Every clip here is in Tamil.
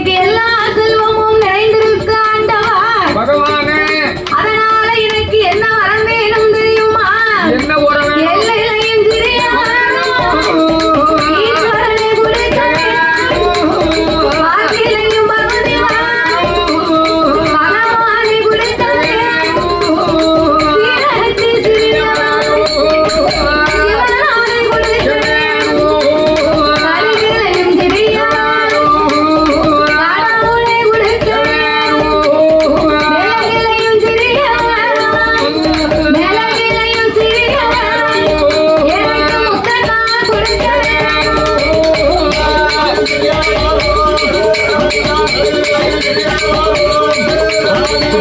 எனக்கு எல்லா செல்வமும்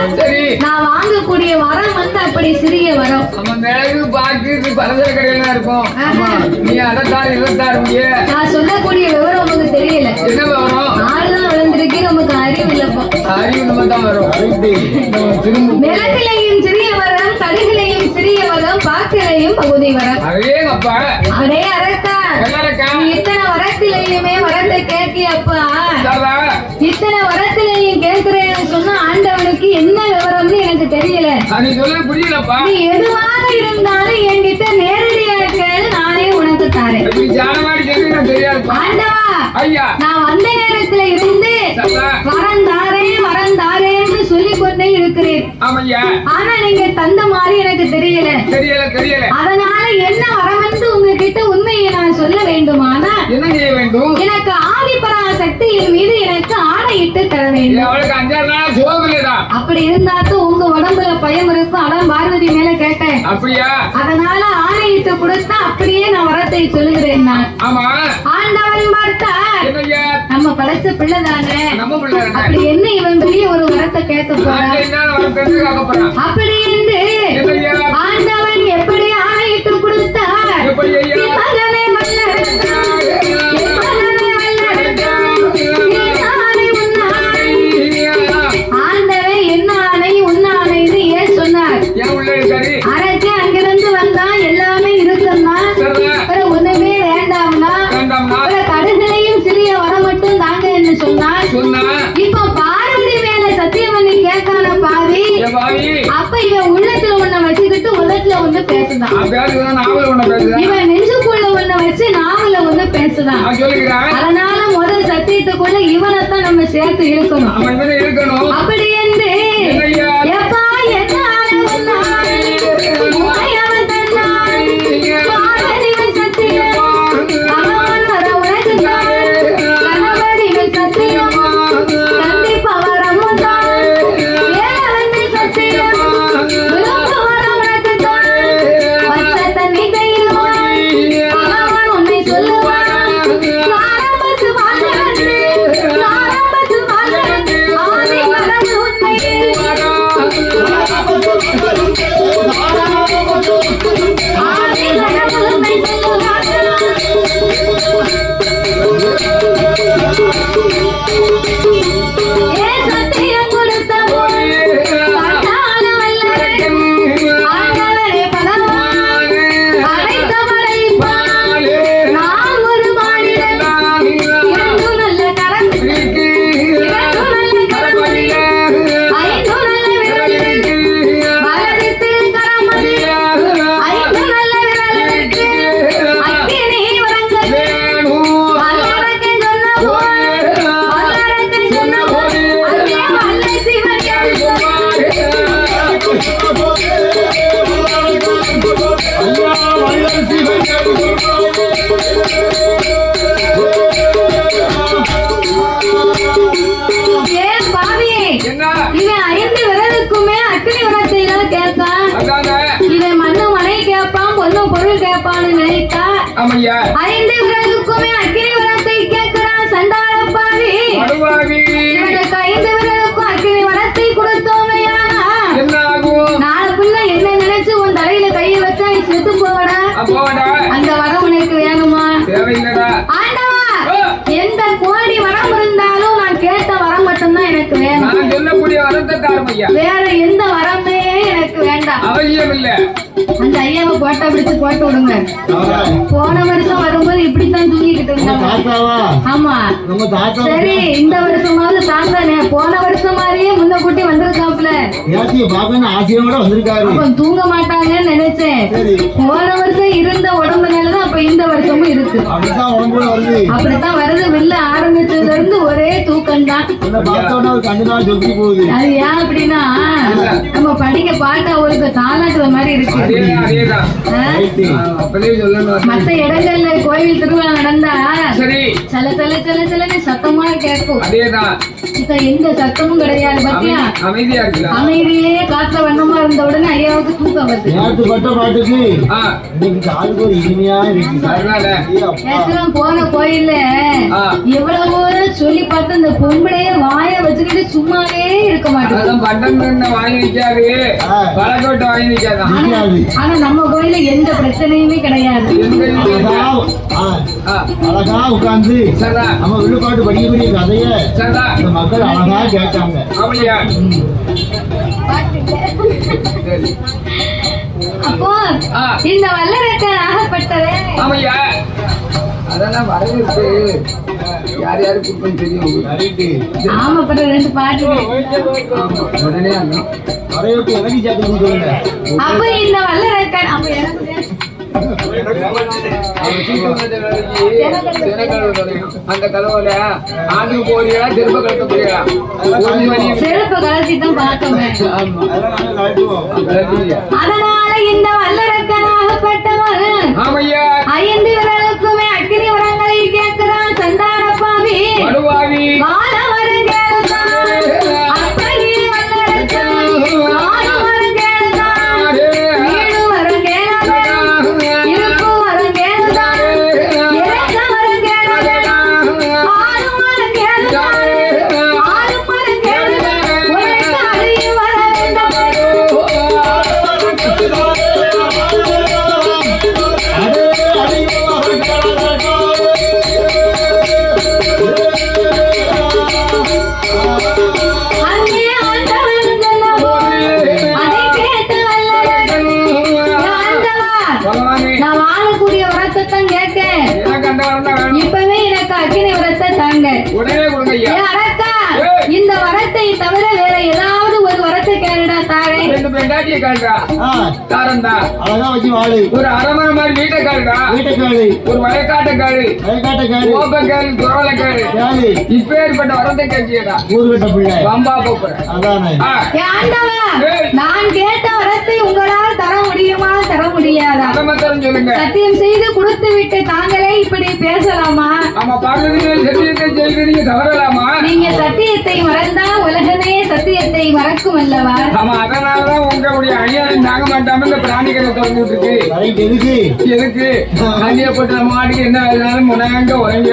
நான் வாங்கக்கூடிய வரம் வந்து அப்படி சிறிய வரம். நம்ம மிளகு பாக்கு இது பலசர கடையில இருக்கும். நீ அதைத்தாரு இருபத்தாறு முடிய நான் சொல்லக்கூடிய விவரம் உங்களுக்கு தெரியல. என்ன வரும் ஆளுதான் வளர்ந்துருக்கு நமக்கு அறிவு இல்லப்பா அறிவு நம்ம தான் வரும். திரும்ப மிளகிலையும் சிறிய வரம் கடுகிலையும் சிறிய வரம் பாக்கிலையும் பகுதி வரம். அதே அப்பா. அடே அரக்கா இத்தனை வரத்திலையுமே வரத்தை கேட்கியப்பா தாதா இத்தனை ஆண்டவனுக்கு என்ன விவரம்னு எனக்கு தெரியல. நீ சொல்ல புரியலப்பா. நீ எதுவாக இருந்தாலும் என்கிட்ட நேரடியா கேளு நானே உனக்கு தாரேன். ஜானவாடி கேள்வி எனக்கு தெரியாதுப்பா. ஆண்டவா ஐயா. நான் வந்த நேரத்துல இருந்து வரம் தாரேன் வரம் தாரேன்னு சொல்லிக் கொண்டே இருக்கிறேன். ஆமையா. ஆனா நீங்க தந்த மாதிரி எனக்கு தெரியல. தெரியல தெரியல. அதனால என்ன வரமென்று உங்ககிட்ட உண்மையை நான் சொல்ல வேண்டுமானா என்ன செய்ய வேண்டும்? எனக்கு ஆதிபரா சக்தியின் மீது ஆணையிட்டு தர வேண்டும் அப்படி இருந்தாத்தான் உங்க உடம்புல பயம் இருக்கும் அதான் பார்வதி மேல கேட்டேன். அப்படியா? அதனால ஆணையிட்டு கொடுத்தா அப்படியே நான் வரத்தை சொல்லுகிறேன் நான். ஆண்டவன் பார்த்தா நம்ம படைச்ச பிள்ளை தானே அப்படி என்ன இவன் பெரிய ஒரு வரத்தை கேட்க போறான்? அப்படி அப்ப இவன் உள்ளத்துல ஒண்ண வச்சுக்கிட்டு உலகத்துல ஒண்ணு பேசுதான் இவன் நெஞ்சுக்குள்ள ஒண்ண வச்சு நாவல ஒண்ணு பேசுதான். அதனால முதல் சத்தியத்துக்குள்ள இவனைத்தான் நம்ம சேர்த்து இருக்கணும் அவன் yeah. ஐயாவை போட்டா பிடிச்சு போட்டு விடுங்க. போன வருஷம் வரும்போது இப்படித்தான் தூங்கிக்கிட்டு நம்ம இருந்தாங்க ஆமா சரி இந்த வருஷமாவது தாந்தானே போன வருஷம் மாதிரியே முன்ன கூட்டி வந்திருக்காப்ல ஆசையோட வந்திருக்காரு. அப்ப தூங்க மாட்டாங்கன்னு நினைச்சேன். போன வருஷம் இருந்த உடம்புனாலதான் அப்ப இந்த வருஷமும் இருக்கு. அப்படித்தான் வருது. வில்ல ஆரம்பிச்சதுல இருந்து ஒரே தூக்கம் தான் அது ஏன் அப்படின்னா நம்ம படிக்க பாட்டா ஒரு தாளாட்டுற மாதிரி இருக்கு. மத்த இடங்கள்ல கோவில் திருவிழா நடந்தா சரி. சல சல சல சலன்னு சத்தமா கேட்கும் அதேதான். இப்ப எந்த சத்தமும் கிடையாது பாத்தியா? அமை- அமைதியா இருக்கலாம் அமைதியே காத்த வண்ணமா இருந்த உடனே ஐயாவுக்கு தூக்கம் வருது. பட்ட பாட்டுக்கு இன்னைக்கு ஒரு இனிமையா இருக்கு. போன கோயில்ல. எவ்வளவோ சொல்லி பார்த்து அந்த பொம்பளைய வாய வச்சுக்கிட்டு சும்மாவே இருக்க மாட்டேங்குது அதான் பட்டன் வாங்கி நிக்காது ஆ. பழக்கோட்டை வாங்கி நிக்காதான் நிக்காது. ஆனா நம்ம கோயில்ல எந்த பிரச்சனையுமே கிடையாது. அழகா உட்கார்ந்து நம்ம விழுப்பாட்டு படிக்கக்கூடிய கதைய இந்த மக்கள் அழகா கேட்டாங்க. அப்படியா? சரி. அப்போ இந்த வல்லரக்கன் ஆகப்பட்டவன் ஆமையா அதெல்லாம் வரவேற்பு யார் யாரு கொடுப்பேன்னு தெரியும். ரைட்டு ஆமாப்பட்ட ரெண்டு பாட்டு ஆமா, உடனே அண்ணா வரையொட்டி எனக்கு சேர்க்கணும்னு சொல்லுங்க. அப்ப இந்த அப்ப எனக்கு. அந்த கதவுல ஆண்டு போறீங்களா திரும்ப கலக்க மணி செருப்பை கலத்தி தான் பார்த்தோமே ஆமா. அதெல்லாம் பெண்டாட்டிய காட்டுறா தாரந்தா. அழகா வச்சு வாழு. ஒரு அரமனை மாதிரி வீட்டை காட்டுறா வீட்டுக்காடு ஒரு வயக்காட்டை காடு வயக்காட்ட காடு கோப்பை காடு துறவலை காடு காடு இப்பேற்பட்ட வரத்தை கேட்டியடா ஊர்கட்ட பிள்ளை. பம்பா போப்புற. அதானே. நான் கேட்ட வரத்தை உங்களால் தர முடியுமா? தர முடியாதா? சொல்லுங்க. சத்தியம் செய்து கொடுத்து விட்டு தாங்களே இப்படி பேசலாமா? நம்ம பார்க்கறதுக்கு சத்தியத்தை செய்து நீங்க தவறலாமா? நீங்க சத்தியத்தை மறந்தா உலகமே சத்தியத்தை மறக்கும் அல்லவா ஆமா அதனாலதான் உங்களுடைய ஐயா நாங்க மாட்டாம இந்த பிராணிகளை திறந்துட்டு இருக்கு. ரைட் எதுக்கு? எதுக்கு? அண்டிய போட்டு நம்ம மாட்டுக்கு என்ன வேலைனாலும் முன்னாங்க உறங்கி